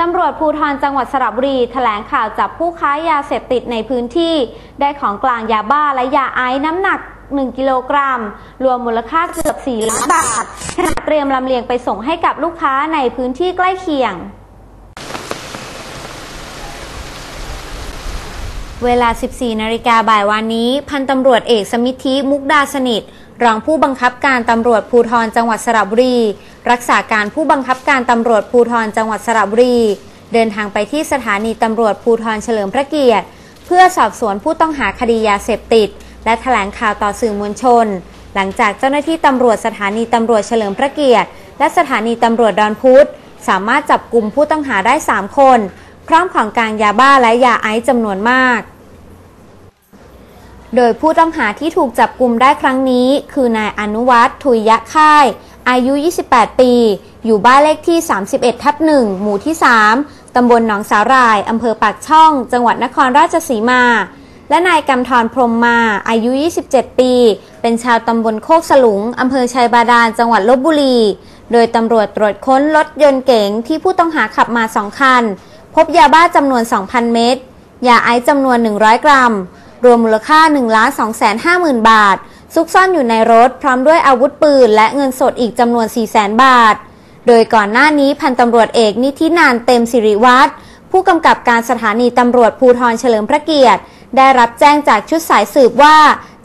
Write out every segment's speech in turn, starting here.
ตำรวจภูธรจังหวัดสระบุรีแถลงข่าวจับผู้ค้ายาเสพติดในพื้นที่ ได้ของกลางยาบ้าและยาไอซ์น้ำหนัก 1 กิโลกรัม รวมมูลค่าเกือบ 4 ล้านบาทขณะเตรียมลำเลียงไปส่งให้กับลูกค้าในพื้นที่ใกล้เคียง เวลา 14 นาฬิกาบ่ายวันนี้ พันตำรวจเอกสมิทธิมุกดาสนิท รองผู้บังคับการตำรวจภูธรจังหวัดสระบุรีรักษาการผู้บังคับการตำรวจภูธรจังหวัดสระบุรี เดินทางไปที่สถานีตำรวจภูธรเฉลิมพระเกียรติ เพื่อสอบสวนผู้ต้องหาคดียาเสพติด และแถลงข่าวต่อสื่อมวลชน หลังจากเจ้าหน้าที่ตำรวจสถานีตำรวจเฉลิมพระเกียรติ และสถานีตำรวจดอนพุธสามารถจับกลุ่มผู้ต้องหาได้ 3 คน พร้อมของกลางยาบ้าและยาไอซ์จำนวนมาก โดยผู้ต้องหาที่ถูกจับกลุ่มได้ครั้งนี้ คือนายอนุวัฒน์ถุยยะค่าย อายุ 28 ปี อยู่บ้านเลขที่ 31 ทับ 1 หมู่ที่ 3 ตำบลหนองสาหร่าย อำเภอปากช่อง จังหวัดนครราชสีมา และนายกำธรพรมมา อายุ 27 ปี เป็นชาวตำบลโคกสลุง อำเภอชัยบาดาล จังหวัดลบบุรี โดยตำรวจตรวจค้นรถยนต์เก๋งที่ผู้ต้องหาขับมา 2 คัน พบยาบ้าจำนวน 2,000 เม็ด ยาไอซ์จำนวน 100 กรัม รวมมูลค่า 1 2 5 0 0 0 0 บาท ซุกซ่อนอยู่ในรถพร้อมด้วยอาวุธปืนและเงินสดอีกจำนวน 4 0 0 0 0 0 บาท โดยก่อนหน้านี้พันตำรวจเอกนิธินานเต็มสิริวัตรผู้กำกับการสถานีตำรวจภูธรเฉลิมพระเกียรติ ได้รับแจ้งจากชุดสายสืบว่า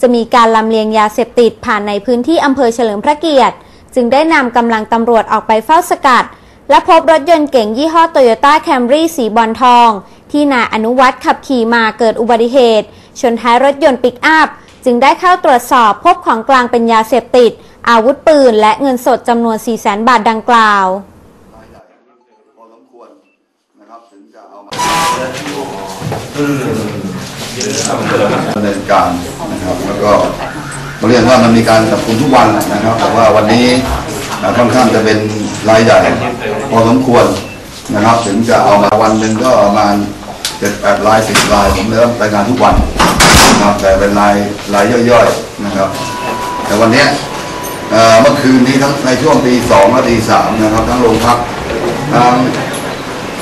จะมีการลำเลียงยาเสพติดผ่านในพื้นที่อำเภอเฉลิมพระเกียรติ จึงได้นำกำลังตำรวจออกไปเฝ้าสกัด และพบรถยนต์เก๋งยี่ห้อโตโยต้าแคมรี่สีบอลทอง ที่นายอนุวัฒน์ขับขี่มาเกิดอุบัติเหตุ ชนท้ายรถยนต์ปิกอัพ จึงได้เข้าตรวจสอบพบของกลางเป็นยาเสพติด อาวุธปืน และเงินสดจำนวน 4 0 0 0 0 0บาทดังกล่าวรายใหญ่พอสมควรนะครับถึงจะเอามาดำเนินการนะครับแล้วก็เราเรียนว่ามันมีการจับกลุ่มทุกวันนะครับแต่ว่าวันนี้อ่าค่อนข้างจะเป็นรายใหญ่พอสมควรนะครับ ถึงจะเอามาวันหนึ่งก็ประมาณเจ็ดแปดรายสิบรายผมเลยต้องรายงานทุกวัน นะครับ แต่เป็นรายรายย่อยๆนะครับ แต่วันเนี้ยเอ่อเมื่อคืนนี้ทั้งในช่วงตีสองและตีสามนะครับ ทั้งโรงพักทั้ง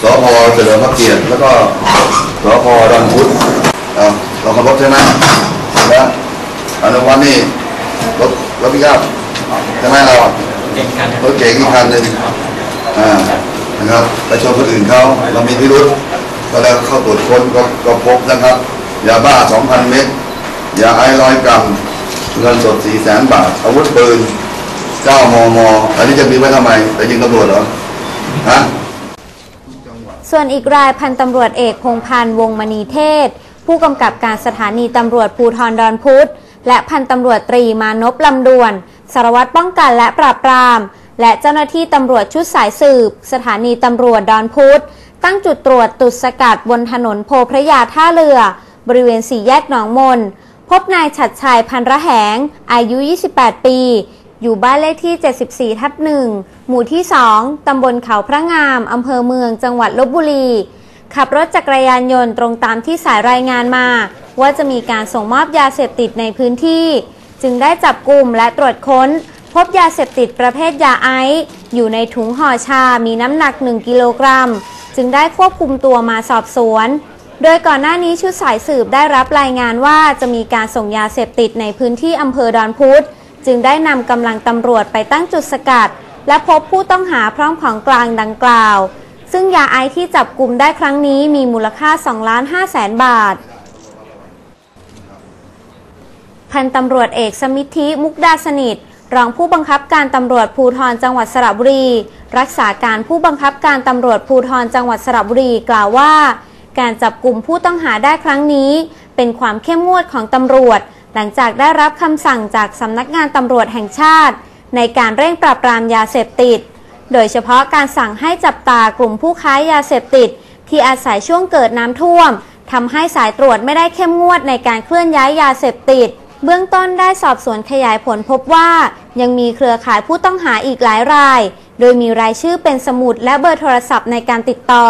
สพเฉลิมพระเกียรติแล้วก็สพดอนพุธเอ่อเราขับรถใช่ไหมแล้วอนุวันนี่รถรถพิกอัพใช่ไหมเราอะรถเก๋งอีกคันหนึ่งอ่านะครับไปชนคนอื่นเขาเรามีพิรุษก็แล้วเข้าตรวจค้นก็ก็พบนะครับ ยาบ้า 2,000 เม็ดยาไอร้อยกรัมเงินสดสี่แสนบาท อาวุธปืน 9 มม อันนี้จะมีไว้ทำไมไปยิงตำรวจเหรอ ฮะ ส่วนอีกรายพันตำรวจเอกพงพันธ์วงศ์มณีเทศ ผู้กำกับการสถานีตำรวจภูธรดอนพุธและพันตำรวจตรีมานพลำดวน สารวัตรป้องกันและปราบปราม และเจ้าหน้าที่ตำรวจชุดสายสืบ สถานีตำรวจดอนพุธตั้งจุดตรวจตุดสกัดบนถนนโพพระยาท่าเรือ บริเวณสี่แยกหนองมน พบนายฉัดชัยพันระแหง อายุ 28 ปี อยู่บ้านเลขที่ 74 ทับ1หมู่ที่ 2 ตำบลเขาพระงาม อำเภอเมือง จังหวัดลบบุรี ขับรถจักรยานยนต์ตรงตามที่สายรายงานมา ว่าจะมีการส่งมอบยาเสพติดในพื้นที่ จึงได้จับกลุ่มและตรวจค้น พบยาเสพติดประเภทยาไอซ์อยู่ในถุงห่อชา มีน้ำหนัก 1 กิโลกรัม จึงได้ควบคุมตัวมาสอบสวน โดยก่อนหน้านี้ชุดสายสืบได้รับรายงานว่าจะมีการส่งยาเสพติดในพื้นที่อำเภอดอนพุธจึงได้นำกำลังตำรวจไปตั้งจุดสกัด และพบผู้ต้องหาพร้อมของกลางดังกล่าว ซึ่งยาไอซ์ที่จับกลุ่มได้ครั้งนี้มีมูลค่า2ล้าน5แสนบาท พันตำรวจเอกสมิทธิมุกดาสนิทรองผู้บังคับการตำรวจภูธรจังหวัดสระบุรี รักษาการผู้บังคับการตำรวจภูธรจังหวัดสระบุรีกล่าวว่า การจับกลุ่มผู้ต้องหาได้ครั้งนี้ เป็นความเข้มงวดของตำรวจ หลังจากได้รับคำสั่งจากสำนักงานตำรวจแห่งชาติ ในการเร่งปราบปรามยาเสพติด โดยเฉพาะการสั่งให้จับตากลุ่มผู้ค้ายาเสพติด ที่อาศัยช่วงเกิดน้ำท่วมทำให้สายตรวจไม่ได้เข้มงวดในการเคลื่อนย้ายยาเสพติด เบื้องต้นได้สอบสวนขยายผลพบว่า ยังมีเครือข่ายผู้ต้องหาอีกหลายราย โดยมีรายชื่อเป็นสมุดและเบอร์โทรศัพท์ในการติดต่อ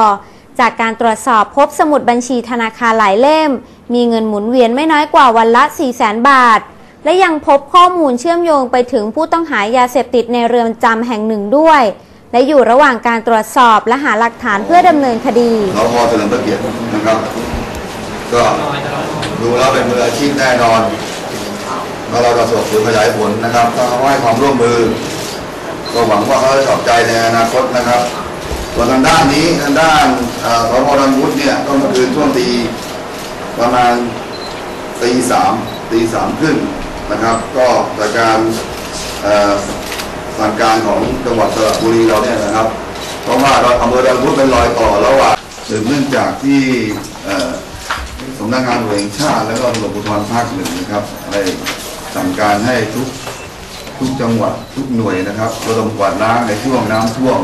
จากการตรวจสอบพบสมุดบัญชีธนาคารหลายเล่ม มีเงินหมุนเวียนไม่น้อยกว่าวันละ 4 0 0 0 0 0 บาท และยังพบข้อมูลเชื่อมโยงไปถึงผู้ต้องหายาเสพติดในเรือนจำแห่งหนึ่งด้วย และอยู่ระหว่างการตรวจสอบและหาหลักฐานเพื่อดำเนินคดีสพเฉลิมพระเกียรตินะครับ ก็ดูแล้วเป็นมืออาชีพแน่นอนแล้วเราจะสอบสวนขยายผลนะครับถ้าเขาให้ความร่วมมือก็หวังว่าเขาจะชอบใจในอนาคตนะครับ ส่วนทางด้านนี้ทางด้านอ่อสพดังวุฒิเนี่ยก็เมื่อคืนช่วงตีประมาณตีสามตีสามครึ่งนะครับ ก็จากการสั่งการของจังหวัดสระบุรีเราเนี่ยนะครับ เพราะว่าเราอำเภอดังวุฒิเป็นรอยต่อระหว่างสืบเนื่องจากที่สำนักงานตำรวจแห่งชาติ แล้วก็ตำรวจภูธรภาคหนึ่งนะครับได้สั่งการให้ทุกทุกจังหวัดทุกหน่วยนะครับระดมกวาดล้างในช่วงน้ำท่วม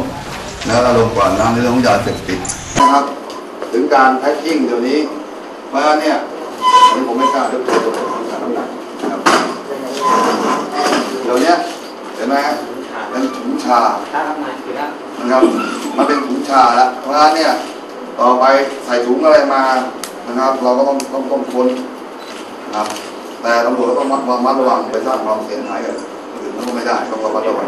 และระดมกวาดล้างในเรื่องของยาเสพติดนะครับ ถึงการแพ็คกิ้งเดี๋ยวนี้เพราะฉะนั้นเนี่ยนี่ผมไม่กล้ายกตัวตัวของการน้ำหนักนะครับเดี๋ยวนี้เห็นไหมฮะเป็นถุงชานะครับมันเป็นถุงชาแล้วเพราะฉะนั้นเนี่ยต่อไปใส่ถุงอะไรมานะครับ เราก็ต้องต้องต้องค้นนะครับแต่ตำรวจก็ต้องระมัดระวังไปสร้างความเสียหายกับคนอื่นก็ไม่ได้ต้องระมัดระวัง